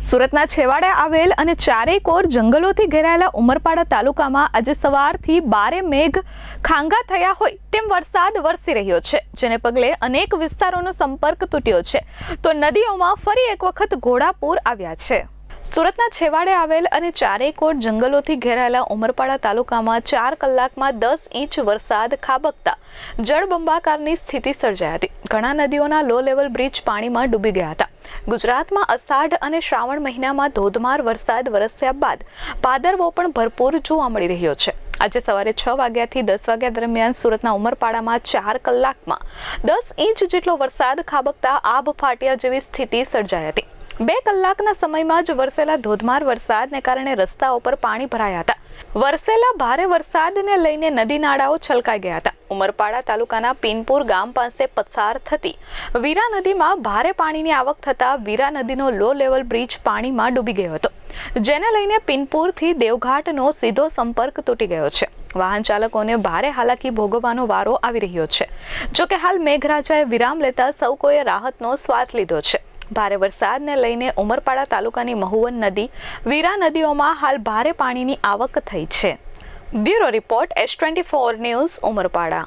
સુરતના છેવાડે આવેલ અને ચારેય કોર જંગલોથી ઘેરાયેલા ઉમરપાડા તાલુકામાં આજે સવારથી બારે મેઘ ખાંગા થયા હોય તેમ વરસાદ વરસી રહ્યો છે, જેને પગલે અનેક વિસ્તારોનો સંપર્ક તૂટ્યો છે. તો નદીઓમાં ફરી એક વખત ઘોડાપૂર આવ્યા છે. સુરતના છેવાડે આવેલ અને ચારેય કોટ જંગલોથી ઘેરાયેલા ઉમરપાડા તાલુકામાં ચાર કલાકમાં દસ ઇંચ વરસાદ ખાબકતા જળબંબાકારની સ્થિતિ સર્જાઈ હતી. ઘણા નદીઓના લો લેવલ બ્રિજ પાણીમાં ડૂબી ગયા હતા. ગુજરાતમાં અષાઢ અને શ્રાવણ મહિનામાં ધોધમાર વરસાદ વરસ્યા બાદ ભાદરવો પણ ભરપૂર જોવા મળી રહ્યો છે. આજે સવારે છ વાગ્યાથી દસ વાગ્યા દરમિયાન સુરતના ઉમરપાડામાં ચાર કલાકમાં દસ ઇંચ જેટલો વરસાદ ખાબકતા આબ ફાટ્યા જેવી સ્થિતિ સર્જાઈ હતી. બે કલાકના સમયમાં જ વરસેલા ધોધમાર વરસાદને કારણે રસ્તાઓ પર પાણી ભરાયા હતા. વરસેલા ભારે વરસાદને લઈને નદી નાળાઓ છલકાઈ ગયા હતા. ઉમરપાડા તાલુકાના પીનપુર ગામ પાસે પસાર થતી વીરા નદીમાં ભારે પાણીની આવક થતા વીરા નદીનો લો લેવલ બ્રિજ પાણીમાં ડૂબી ગયો હતો. જેને લઈને પીનપુરથી દેવઘાટનો સીધો સંપર્ક તૂટી ગયો છે. વાહન ચાલકોને ભારે હાલાકી ભોગવવાનો વારો આવી રહ્યો છે. જોકે હાલ મેઘરાજાએ વિરામ લેતા સૌ કોઈએ રાહતનો શ્વાસ લીધો છે. ભારે વરસાદને લઈને ઉમરપાડા તાલુકાની મહુવન નદી, વીરા નદીઓમાં હાલ ભારે પાણીની આવક થઈ છે. Bureau report S twenty four news Umarpada.